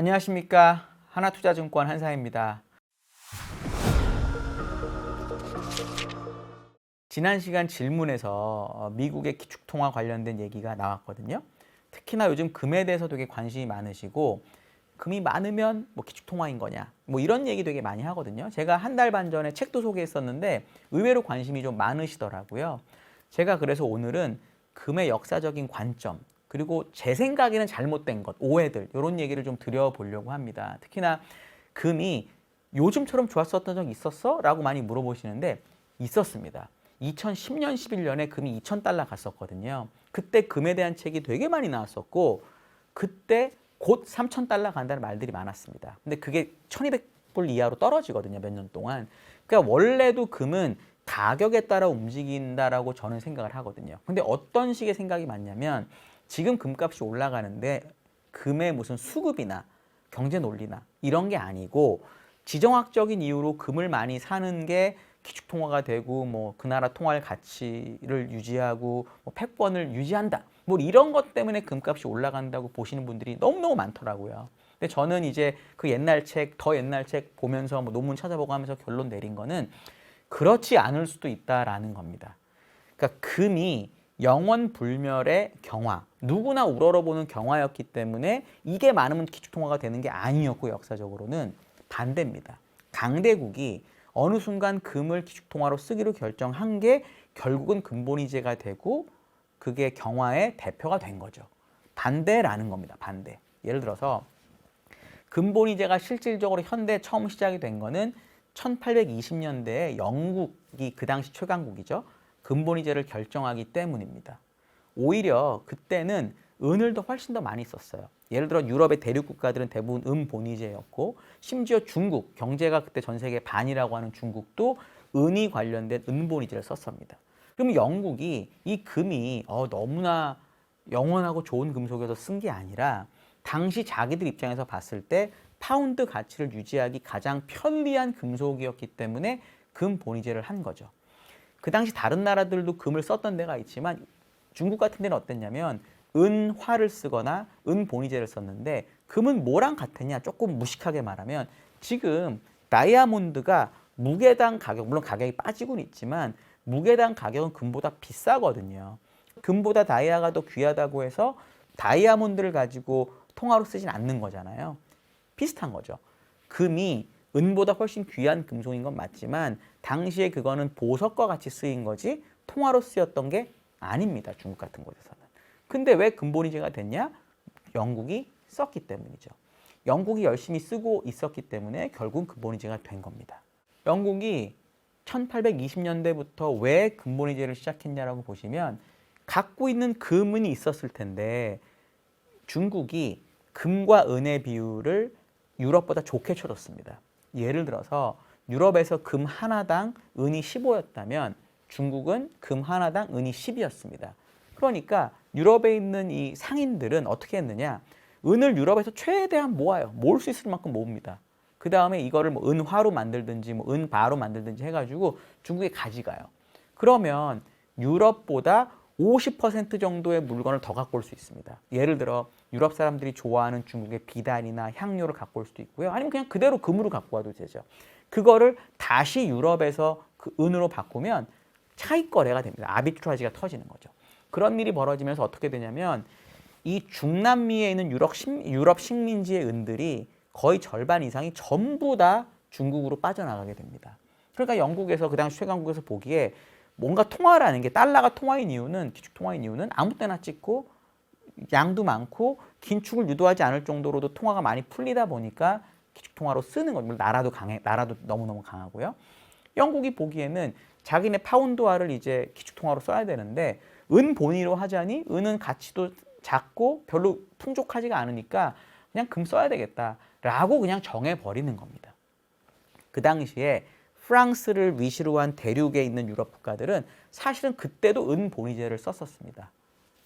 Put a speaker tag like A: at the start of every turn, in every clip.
A: 안녕하십니까 하나투자증권 한사입니다. 지난 시간 질문에서 어, 미국의 기축통화 관련된 얘기가 나왔거든요. 특히나 요즘 금에 대해서 되게 관심이 많으시고 금이 많으면 뭐 기축통화인 거냐 뭐 이런 얘기 되게 많이 하거든요. 제가 한 달 반 전에 책도 소개했었는데 의외로 관심이 좀 많으시더라고요. 제가 그래서 오늘은 금의 역사적인 관점 그리고 제 생각에는 잘못된 것 오해들 이런 얘기를 좀 드려보려고 합니다. 특히나 금이 요즘처럼 좋았었던 적 있었어? 라고 많이 물어보시는데 있었습니다. 2010년, 11년에 금이 2,000달러 갔었거든요. 그때 금에 대한 책이 되게 많이 나왔었고 그때 곧 3,000달러 간다는 말들이 많았습니다. 근데 그게 1,200불 이하로 떨어지거든요. 몇 년 동안. 그러니까 원래도 금은 가격에 따라 움직인다라고 저는 생각을 하거든요. 근데 어떤 식의 생각이 맞냐면 지금 금값이 올라가는데 금의 무슨 수급이나 경제 논리나 이런 게 아니고 지정학적인 이유로 금을 많이 사는 게 기축 통화가 되고 뭐 그 나라 통화의 가치를 유지하고 뭐 패권을 유지한다. 뭐 이런 것 때문에 금값이 올라간다고 보시는 분들이 너무너무 많더라고요. 근데 저는 이제 그 옛날 책, 더 옛날 책 보면서 뭐 논문 찾아보고 하면서 결론 내린 거는 그렇지 않을 수도 있다라는 겁니다. 그러니까 금이 영원 불멸의 경화, 누구나 우러러보는 경화였기 때문에 이게 많으면 기축통화가 되는 게 아니었고 역사적으로는 반대입니다. 강대국이 어느 순간 금을 기축통화로 쓰기로 결정한 게 결국은 금본위제가 되고 그게 경화의 대표가 된 거죠. 반대라는 겁니다. 반대. 예를 들어서 금본위제가 실질적으로 현대 처음 시작이 된 거는 1820년대에 영국이 그 당시 최강국이죠. 금본위제를 결정하기 때문입니다. 오히려 그때는 은을 더 훨씬 더 많이 썼어요. 예를 들어 유럽의 대륙 국가들은 대부분 은 본위제였고 심지어 중국 경제가 그때 전 세계 반이라고 하는 중국도 은이 관련된 은 본위제를 썼습니다. 그럼 영국이 이 금이 어, 너무나 영원하고 좋은 금속에서 쓴 게 아니라 당시 자기들 입장에서 봤을 때 파운드 가치를 유지하기 가장 편리한 금속이었기 때문에 금 본위제를 한 거죠. 그 당시 다른 나라들도 금을 썼던 데가 있지만 중국 같은 데는 어땠냐면 은화를 쓰거나 은 본위제를 썼는데 금은 뭐랑 같았냐 조금 무식하게 말하면 지금 다이아몬드가 무게당 가격 물론 가격이 빠지고는 있지만 무게당 가격은 금보다 비싸거든요. 금보다 다이아가 더 귀하다고 해서 다이아몬드를 가지고 통화로 쓰진 않는 거잖아요. 비슷한 거죠. 금이 은보다 훨씬 귀한 금속인 건 맞지만 당시에 그거는 보석과 같이 쓰인 거지 통화로 쓰였던 게 아닙니다. 중국 같은 곳에서는. 근데 왜 근본위제가 됐냐? 영국이 썼기 때문이죠. 영국이 열심히 쓰고 있었기 때문에 결국 근본위제가 된 겁니다. 영국이 1820년대부터 왜 근본위제를 시작했냐라고 보시면 갖고 있는 금은이 있었을 텐데 중국이 금과 은의 비율을 유럽보다 좋게 쳐줬습니다. 예를 들어서 유럽에서 금 하나당 은이 15였다면 중국은 금 하나당 은이 10이었습니다. 그러니까 유럽에 있는 이 상인들은 어떻게 했느냐? 은을 유럽에서 최대한 모아요. 모을 수 있을 만큼 모읍니다. 그 다음에 이거를 뭐 은화로 만들든지 뭐 은바로 만들든지 해가지고 중국에 가져가요. 그러면 유럽보다 50% 정도의 물건을 더 갖고 올 수 있습니다. 예를 들어 유럽 사람들이 좋아하는 중국의 비단이나 향료를 갖고 올 수도 있고요. 아니면 그냥 그대로 금으로 갖고 와도 되죠. 그거를 다시 유럽에서 그 은으로 바꾸면 차익 거래가 됩니다. 아비트라지가 터지는 거죠. 그런 일이 벌어지면서 어떻게 되냐면 이 중남미에 있는 유럽, 식, 유럽 식민지의 은들이 거의 절반 이상이 전부 다 중국으로 빠져나가게 됩니다. 그러니까 영국에서 그 당시 최강국에서 보기에 뭔가 통화라는 게 달러가 통화인 이유는 기축 통화인 이유는 아무 때나 찍고 양도 많고 긴축을 유도하지 않을 정도로도 통화가 많이 풀리다 보니까 기축 통화로 쓰는 거죠. 나라도 강해, 나라도 너무 너무 강하고요. 영국이 보기에는 자기네 파운드화를 이제 기축 통화로 써야 되는데 은 본위로 하자니 은은 가치도 작고 별로 풍족하지가 않으니까 그냥 금 써야 되겠다라고 그냥 정해 버리는 겁니다. 그 당시에 프랑스를 위시로 한 대륙에 있는 유럽 국가들은 사실은 그때도 은 본위제를 썼었습니다.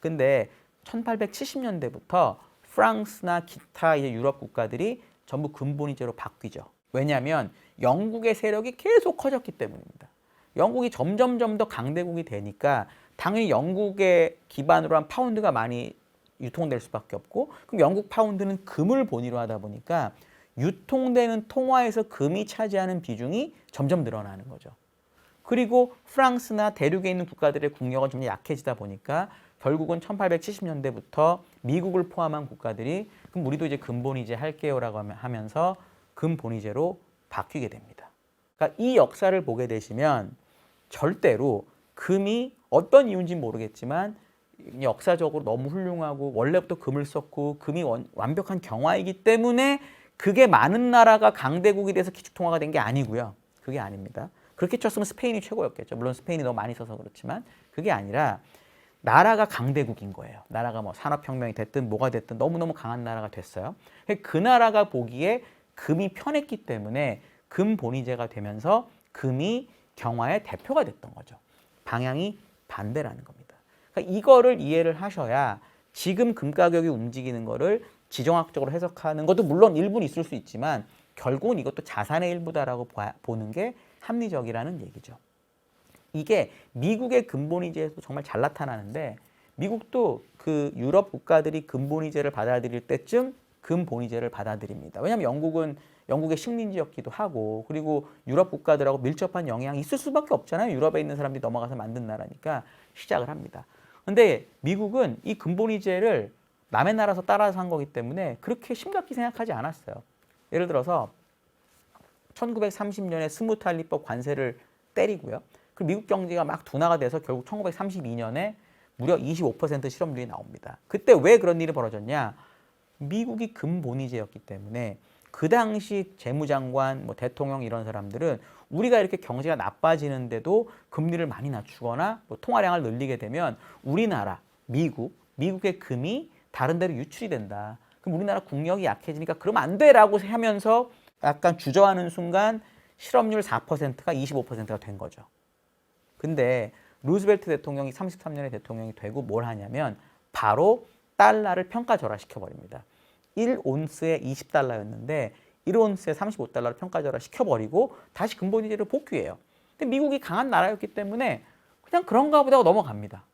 A: 근데 1870년대부터 프랑스나 기타 유럽 국가들이 전부 근본위제로 바뀌죠. 왜냐하면 영국의 세력이 계속 커졌기 때문입니다. 영국이 점점점 더 강대국이 되니까 당연히 영국의 기반으로 한 파운드가 많이 유통될 수밖에 없고 그럼 영국 파운드는 금을 본위로 하다 보니까 유통되는 통화에서 금이 차지하는 비중이 점점 늘어나는 거죠. 그리고 프랑스나 대륙에 있는 국가들의 국력은 좀 약해지다 보니까 결국은 1870년대부터 미국을 포함한 국가들이 그럼 우리도 이제 금본위제 할게요라고 하면- 하면서 금본위제로 바뀌게 됩니다. 그러니까 이 역사를 보게 되시면 절대로 금이 어떤 이유인지 모르겠지만 역사적으로 너무 훌륭하고 원래부터 금을 썼고 금이 원- 완벽한 경화이기 때문에 그게 많은 나라가 강대국이 돼서 기축통화가 된 게 아니고요. 그게 아닙니다. 그렇게 쳤으면 스페인이 최고였겠죠. 물론 스페인이 너무 많이 써서 그렇지만 그게 아니라 나라가 강대국인 거예요. 나라가 뭐 산업혁명이 됐든 뭐가 됐든 너무너무 강한 나라가 됐어요. 그 나라가 보기에 금이 편했기 때문에 금 본위제가 되면서 금이 경화의 대표가 됐던 거죠. 방향이 반대라는 겁니다. 그러니까 이거를 이해를 하셔야 지금 금 가격이 움직이는 거를 지정학적으로 해석하는 것도 물론 일부는 있을 수 있지만 결국은 이것도 자산의 일부다라고 봐- 보는 게 합리적이라는 얘기죠. 이게 미국의 근본이제에서 정말 잘 나타나는데 미국도 그 유럽 국가들이 근본이제를 받아들일 때쯤 근본이제를 받아들입니다. 왜냐하면 영국은 영국의 식민지였기도 하고 그리고 유럽 국가들하고 밀접한 영향이 있을 수밖에 없잖아요. 유럽에 있는 사람들이 넘어가서 만든 나라니까 시작을 합니다. 근데 미국은 이 근본이제를 남의 나라에서 따라서 한 거기 때문에 그렇게 심각히 생각하지 않았어요. 예를 들어서 1930년에 스무탈리법 관세를 때리고요. 그 미국 경제가 막 둔화가 돼서 결국 1932년에 무려 25% 실업률이 나옵니다. 그때 왜 그런 일이 벌어졌냐? 미국이 금본위제였기 때문에 그 당시 재무장관, 뭐 대통령 이런 사람들은 우리가 이렇게 경제가 나빠지는데도 금리를 많이 낮추거나 뭐 통화량을 늘리게 되면 우리나라, 미국, 미국의 금이 다른 데로 유출이 된다. 그럼 우리나라 국력이 약해지니까 그러면 안 돼라고 하면서 약간 주저하는 순간 실업률 4%가 25%가 된 거죠. 근데 루즈벨트 대통령이 33년에 대통령이 되고 뭘 하냐면 바로 달러를 평가절하 시켜 버립니다. 1온스에 20달러였는데 1온스에 35달러를 평가절하 시켜버리고 다시 근본위제를 복귀해요. 근데 미국이 강한 나라였기 때문에 그냥 그런가 보다 하고 넘어갑니다.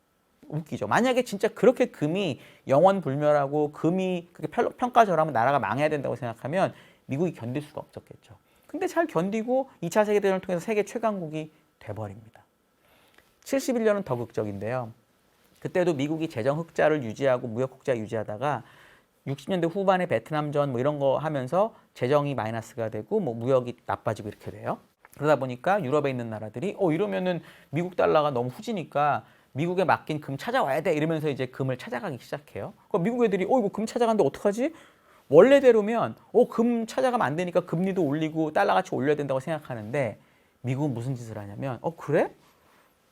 A: 웃기죠. 만약에 진짜 그렇게 금이 영원 불멸하고 금이 그렇게 평- 평가절하면 나라가 망해야 된다고 생각하면 미국이 견딜 수가 없었겠죠. 근데 잘 견디고 2차 세계대전을 통해서 세계 최강국이 돼버립니다. 71년은 더 극적인데요. 그때도 미국이 재정 흑자를 유지하고 무역 흑자 유지하다가 60년대 후반에 베트남전 뭐 이런 거 하면서 재정이 마이너스가 되고 뭐 무역이 나빠지고 이렇게 돼요. 그러다 보니까 유럽에 있는 나라들이 어 이러면은 미국 달러가 너무 후지니까 미국에 맡긴 금 찾아와야 돼 이러면서 이제 금을 찾아가기 시작해요. 그럼 미국 애들이 어 이거 금 찾아가는데 어떡하지? 원래대로면 어 금 찾아가면 안 되니까 금리도 올리고 달러 가치 올려야 된다고 생각하는데 미국은 무슨 짓을 하냐면 어 그래?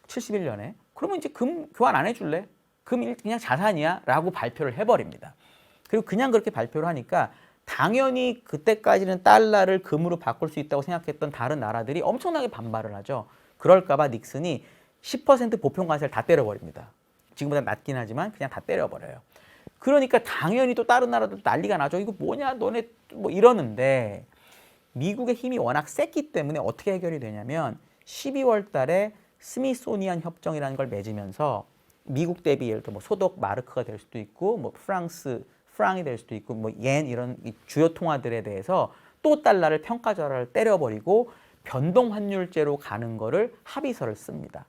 A: 71년에 그러면 이제 금 교환 안 해줄래? 금 일- 그냥 자산이야 라고 발표를 해버립니다. 그리고 그냥 그렇게 발표를 하니까 당연히 그때까지는 달러를 금으로 바꿀 수 있다고 생각했던 다른 나라들이 엄청나게 반발을 하죠. 그럴까봐 닉슨이 10% 보편 관세를 다 때려버립니다. 지금보다 낮긴 하지만 그냥 다 때려버려요. 그러니까 당연히 또 다른 나라들도 난리가 나죠. 이거 뭐냐, 너네 뭐 이러는데 미국의 힘이 워낙 셌기 때문에 어떻게 해결이 되냐면 12월 달에 스미소니안 협정이라는 걸 맺으면서 미국 대비 예를 들어 뭐 소독 마르크가 될 수도 있고 뭐 프랑스 프랑이 될 수도 있고 뭐옌 이런 이 주요 통화들에 대해서 또 달러를 평가절하를 때려버리고 변동 환율제로 가는 거를 합의서를 씁니다.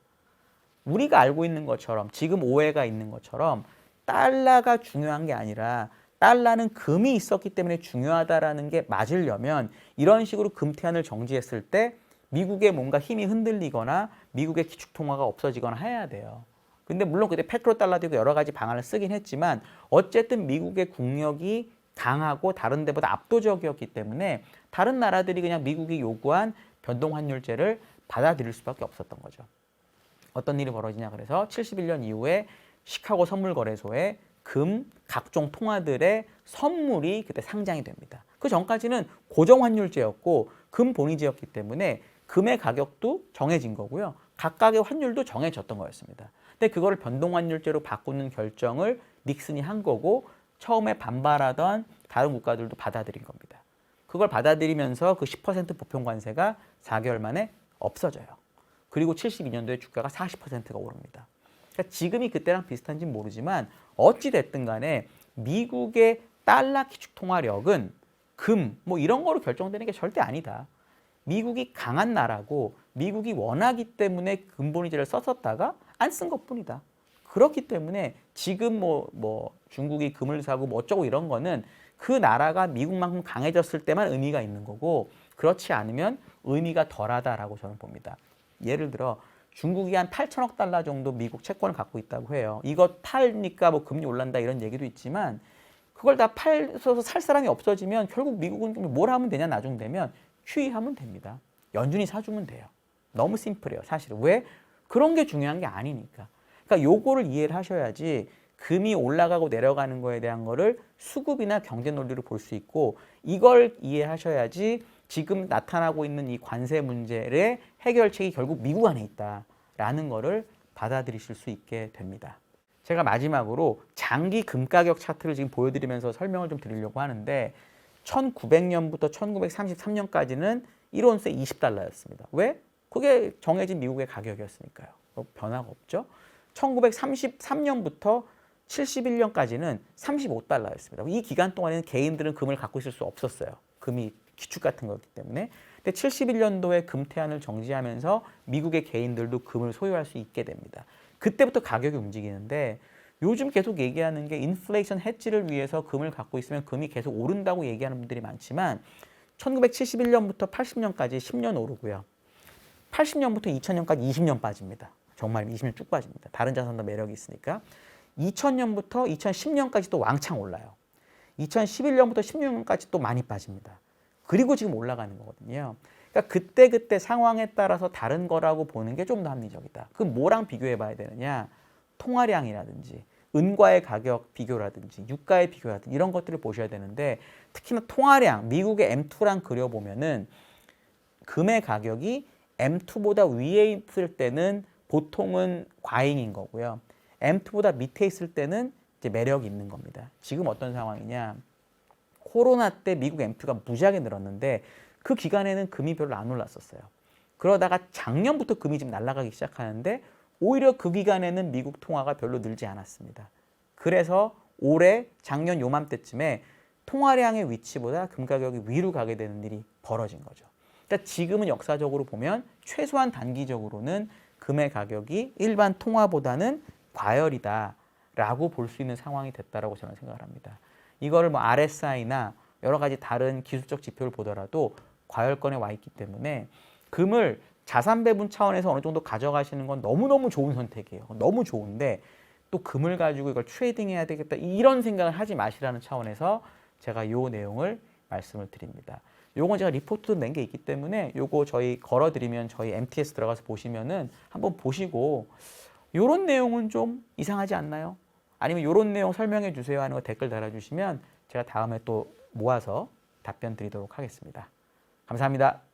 A: 우리가 알고 있는 것처럼 지금 오해가 있는 것처럼 달러가 중요한 게 아니라 달러는 금이 있었기 때문에 중요하다라는 게 맞으려면 이런 식으로 금태환을 정지했을 때 미국의 뭔가 힘이 흔들리거나 미국의 기축 통화가 없어지거나 해야 돼요. 근데 물론 그때 페트로 달러도 여러 가지 방안을 쓰긴 했지만 어쨌든 미국의 국력이 강하고 다른 데보다 압도적이었기 때문에 다른 나라들이 그냥 미국이 요구한 변동 환율제를 받아들일 수밖에 없었던 거죠. 어떤 일이 벌어지냐 그래서 71년 이후에 시카고 선물거래소에 금 각종 통화들의 선물이 그때 상장이 됩니다. 그 전까지는 고정 환율제였고 금 본위제였기 때문에 금의 가격도 정해진 거고요. 각각의 환율도 정해졌던 거였습니다. 근데 그거를 변동 환율제로 바꾸는 결정을 닉슨이 한 거고 처음에 반발하던 다른 국가들도 받아들인 겁니다. 그걸 받아들이면서 그 10% 보편 관세가 4개월 만에 없어져요. 그리고 72년도에 주가가 40%가 오릅니다. 그러니까 지금이 그때랑 비슷한지는 모르지만 어찌 됐든 간에 미국의 달러 기축 통화력은 금 뭐 이런 거로 결정되는 게 절대 아니다. 미국이 강한 나라고 미국이 원하기 때문에 근본이제를 썼었다가 안 쓴 것뿐이다. 그렇기 때문에 지금 뭐, 뭐 중국이 금을 사고 뭐 어쩌고 이런 거는 그 나라가 미국만큼 강해졌을 때만 의미가 있는 거고 그렇지 않으면 의미가 덜하다라고 저는 봅니다. 예를 들어 중국이 한 8천억 달러 정도 미국 채권을 갖고 있다고 해요. 이거 팔니까 뭐 금리 올란다 이런 얘기도 있지만 그걸 다 팔어서 살 사람이 없어지면 결국 미국은 좀뭘 하면 되냐 나중 되면 QE 하면 됩니다. 연준이 사주면 돼요. 너무 심플해요. 사실은 왜 그런 게 중요한 게 아니니까. 그러니까 요거를 이해를 하셔야지 금이 올라가고 내려가는 거에 대한 거를 수급이나 경제 논리로 볼 수 있고 이걸 이해하셔야지 지금 나타나고 있는 이 관세 문제의 해결책이 결국 미국 안에 있다라는 거를 받아들이실 수 있게 됩니다. 제가 마지막으로 장기 금 가격 차트를 지금 보여드리면서 설명을 좀 드리려고 하는데 1900년부터 1933년까지는 1온스에 20달러였습니다. 왜? 그게 정해진 미국의 가격이었으니까요. 뭐 변화가 없죠. 1933년부터 71년까지는 35달러였습니다. 이 기간 동안에는 개인들은 금을 갖고 있을 수 없었어요. 금이 기축 같은 거였기 때문에. 근데 71년도에 금 태안을 정지하면서 미국의 개인들도 금을 소유할 수 있게 됩니다. 그때부터 가격이 움직이는데 요즘 계속 얘기하는 게 인플레이션 해지를 위해서 금을 갖고 있으면 금이 계속 오른다고 얘기하는 분들이 많지만 1971년부터 80년까지 10년 오르고요. 80년부터 2000년까지 20년 빠집니다. 정말 20년 쭉 빠집니다. 다른 자산도 매력이 있으니까. 2000년부터 2010년까지 또 왕창 올라요. 2011년부터 16년까지 또 많이 빠집니다. 그리고 지금 올라가는 거거든요. 그러니까 그때 그때 상황에 따라서 다른 거라고 보는 게 좀 더 합리적이다. 그럼 뭐랑 비교해 봐야 되느냐? 통화량이라든지 은과의 가격 비교라든지 유가의 비교라든지 이런 것들을 보셔야 되는데 특히나 통화량 미국의 M2랑 그려보면은 금의 가격이 M2보다 위에 있을 때는 보통은 과잉인 거고요. M2보다 밑에 있을 때는 이제 매력이 있는 겁니다. 지금 어떤 상황이냐? 코로나 때 미국 M2가 무지하게 늘었는데 그 기간에는 금이 별로 안 올랐었어요. 그러다가 작년부터 금이 지금 날아가기 시작하는데 오히려 그 기간에는 미국 통화가 별로 늘지 않았습니다. 그래서 올해 작년 요맘때쯤에 통화량의 위치보다 금 가격이 위로 가게 되는 일이 벌어진 거죠. 그러니까 지금은 역사적으로 보면 최소한 단기적으로는 금의 가격이 일반 통화보다는 과열이다라고 볼 수 있는 상황이 됐다라고 저는 생각을 합니다. 이거를 뭐 RSI나 여러 가지 다른 기술적 지표를 보더라도 과열권에 와 있기 때문에 금을 자산 배분 차원에서 어느 정도 가져가시는 건 너무너무 좋은 선택이에요. 너무 좋은데 또 금을 가지고 이걸 트레이딩 해야 되겠다 이런 생각을 하지 마시라는 차원에서 제가 요 내용을 말씀을 드립니다. 요건 제가 리포트도 낸 게 있기 때문에 요거 저희 걸어 드리면 저희 MTS 들어가서 보시면은 한번 보시고 요런 내용은 좀 이상하지 않나요? 아니면 요런 내용 설명해 주세요 하는 거 댓글 달아주시면 제가 다음에 또 모아서 답변 드리도록 하겠습니다. 감사합니다.